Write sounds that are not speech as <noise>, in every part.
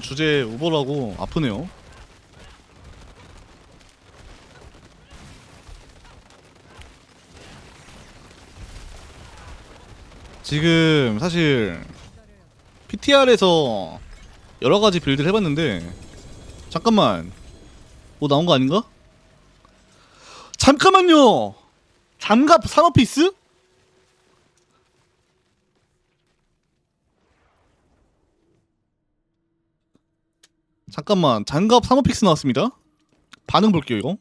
주제 우버라고 아프네요. 지금 사실 PTR에서 여러 가지 빌드를 해봤는데 잠깐만 뭐 나온 거 아닌가? 잠깐만요. 장갑 산업피스? 잠깐만 장갑 산업픽스 나왔습니다. 반응 볼게요 이거.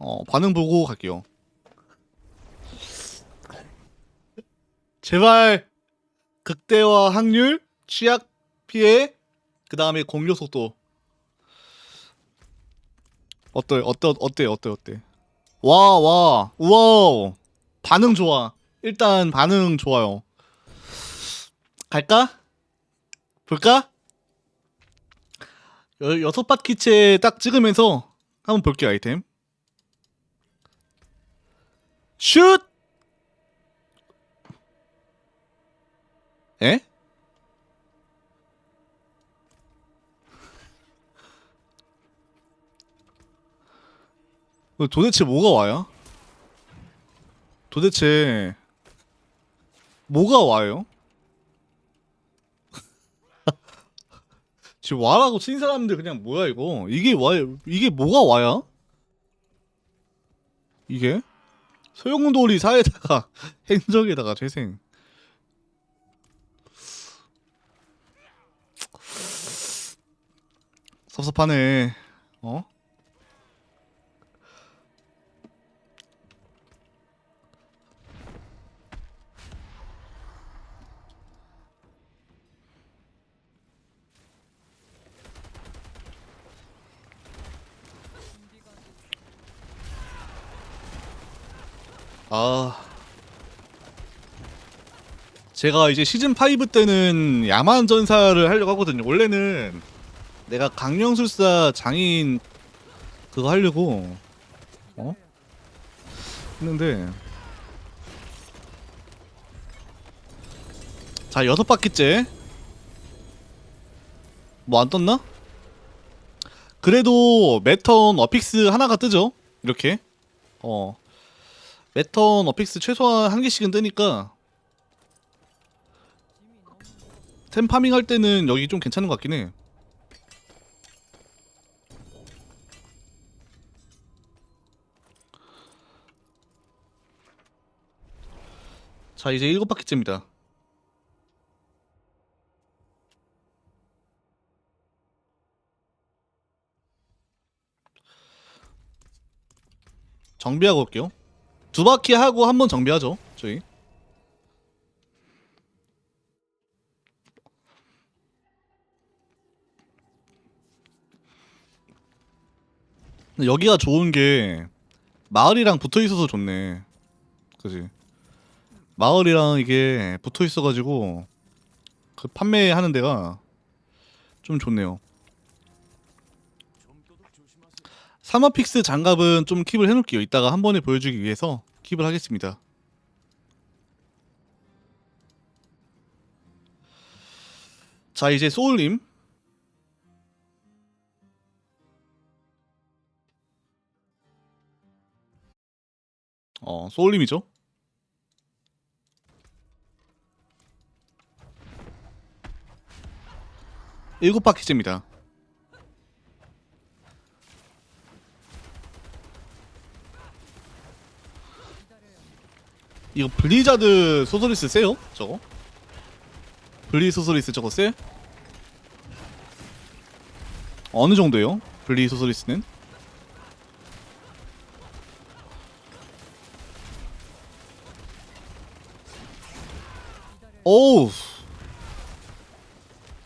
어 반응 보고 갈게요. 제발 극대화 확률, 취약 피해, 그 다음에 공격 속도. 어때 어때 어때 어때 어때? 와 와 우와 반응 좋아. 일단 반응 좋아요. 갈까? 볼까? 여, 여섯 바퀴째 딱 찍으면서 한번 볼게요 아이템 슛! 에? 어, 도대체 뭐가 와요? 도대체 뭐가 와요? 지금 와라고 친 사람들 그냥 뭐야 이거? 이게 와 이게 뭐가 와야? 이게? 소용돌이 사에다가 <laughs> 행적에다가 재생. 섭섭하네. 어 아. 제가 이제 시즌 5 때는 야만 전사를 하려고 하거든요. 원래는 내가 강령술사 장인 그거 하려고 어? 했는데 자, 여섯 바퀴째. 뭐 안 떴나? 그래도 매턴 어픽스 하나가 뜨죠. 이렇게. 어. 매턴 어픽스 최소한 한 개씩은 뜨니까 템 파밍 할 때는 여기 좀 괜찮은 것 같긴 해. 자 이제 일곱 바퀴째입니다. 정비하고 올게요. 두 바퀴 하고 한 번 정비하죠 저희. 여기가 좋은 게 마을이랑 붙어 있어서 좋네. 그지? 마을이랑 이게 붙어 있어 가지고 그 판매하는 데가 좀 좋네요. 사마픽스 장갑은 좀 킵을 해놓을게요. 이따가 한 번에 보여주기 위해서 킵을 하겠습니다. 자 이제 소울님 어 소울님이죠. 일곱 바퀴째입니다. 이거 블리자드 소소리스 세요? 저거? 블리 소소리스 저거 세? 어느 정도예요? 블리 소소리스는? 오우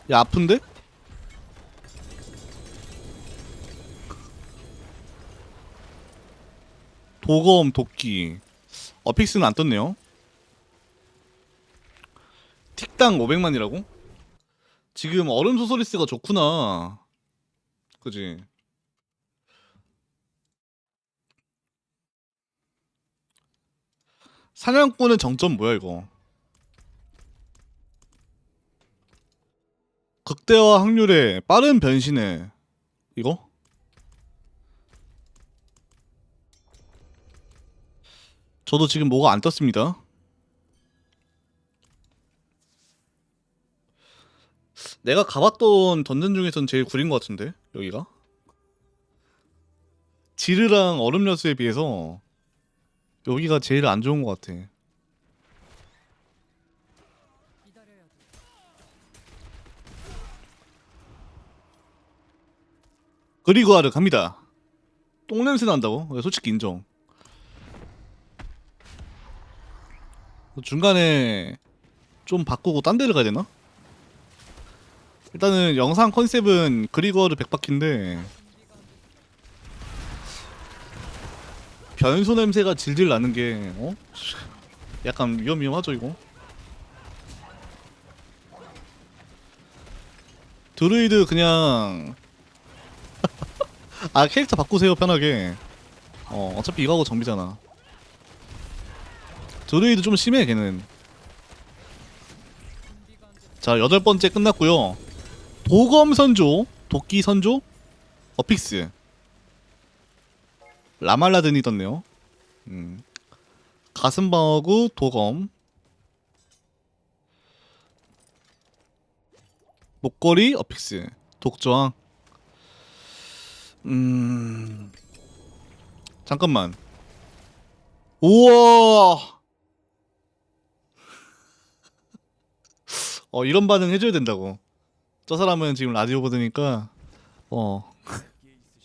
야 아픈데? 도검 도끼 어픽스는 안 떴네요. 틱당 500만이라고? 지금 얼음 소소리스가 좋구나. 그지? 사냥꾼의 정점 뭐야 이거? 극대화 확률의 빠른 변신에 이거? 저도 지금 뭐가 안 떴습니다. 내가 가봤던 던전 중에선 제일 구린 것 같은데 여기가 지르랑 얼음 여수에 비해서 여기가 제일 안 좋은 것 같아. 그리고 하러 갑니다. 똥 냄새 난다고? 네, 솔직히 인정. 중간에 좀 바꾸고 딴 데를 가야 되나? 일단은 영상 컨셉은 그리거르 백바퀴인데 변소 냄새가 질질 나는 게 어? 약간 위험위험하죠 이거 드루이드 그냥 <laughs> 아 캐릭터 바꾸세요 편하게 어 어차피 이거하고 정비잖아 드루이드 좀 심해 걔는. 자 여덟 번째 끝났고요. 도검 선조 도끼 선조 어픽스. 라말라든이 떴네요. 음. 가슴방어구 도검. 목걸이 어픽스. 독저항. 음. 잠깐만. 우와 어 이런 반응 해줘야 된다고 저 사람은 지금 라디오 보드니까 어.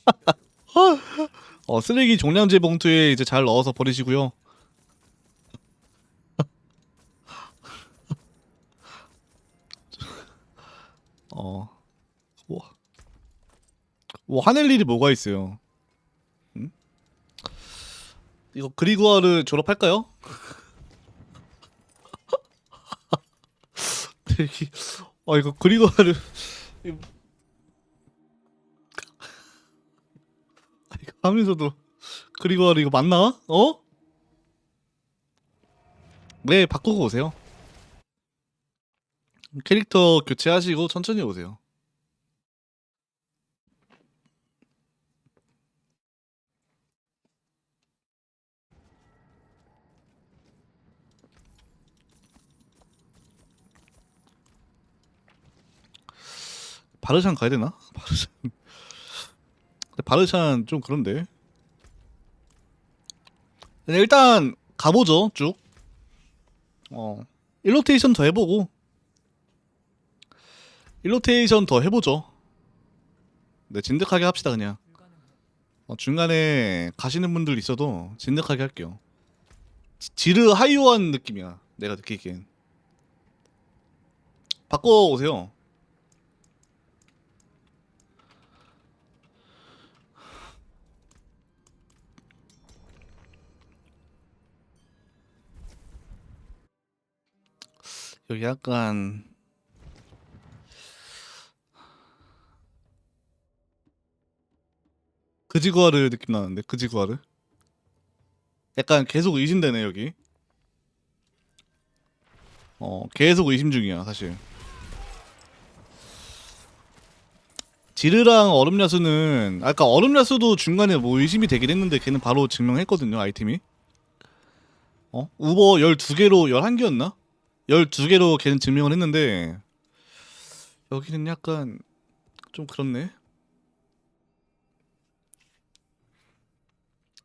<laughs> 어 쓰레기 종량제 봉투에 이제 잘 넣어서 버리시고요. <laughs> 어. 뭐, 뭐 화낼 일이 뭐가 있어요? 응? 이거 그리고아를 졸업할까요? <laughs> 되게 아 이거 그리고아를 이거 아, 이거 하면서도 그리고아를 이거 맞나? 어? 네 바꾸고 오세요. 캐릭터 교체하시고 천천히 오세요. 바르샨 가야 되나? <laughs> 바르샨. 근데 바르샨 좀 그런데. 근데 일단 가보죠 쭉. 어. 1로테이션 더 해보고 1로테이션 더 해보죠. 네 진득하게 합시다 그냥. 어, 중간에 가시는 분들 있어도 진득하게 할게요. 지- 지르 하이오한 느낌이야. 내가 느끼기엔. 바꿔 오세요. 여기 약간 그지구아르 느낌 나는데 그지구아르 약간 계속 의심되네 여기 어 계속 의심 중이야 사실 지르랑 얼음야수는 아까 얼음야수도 중간에 뭐 의심이 되긴 했는데 걔는 바로 증명했거든요 아이템이 어? 우버 12개로 11개였나? 12개로 걔는 증명을 했는데 여기는 약간 좀 그렇네.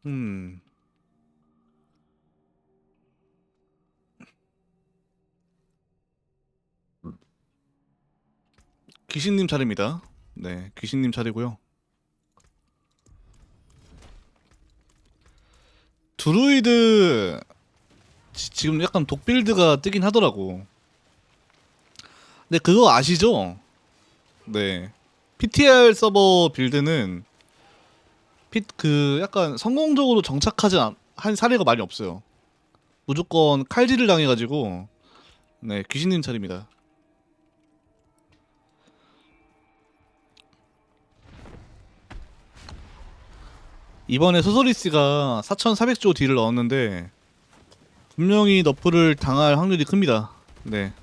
음. 귀신님 차례입니다. 네, 귀신님 차례고요. 드루이드 지- 지금 약간 독빌드가 뜨긴 하더라고. 근데 그거 아시죠? 네. PTR 서버 빌드는 피, 그 약간 성공적으로 정착하지 않, 한 사례가 많이 없어요. 무조건 칼질을 당해가지고 네 귀신님 차례입니다. 이번에 소소리스가 4,400조 딜을 넣었는데 분명히 너프를 당할 확률이 큽니다. 네.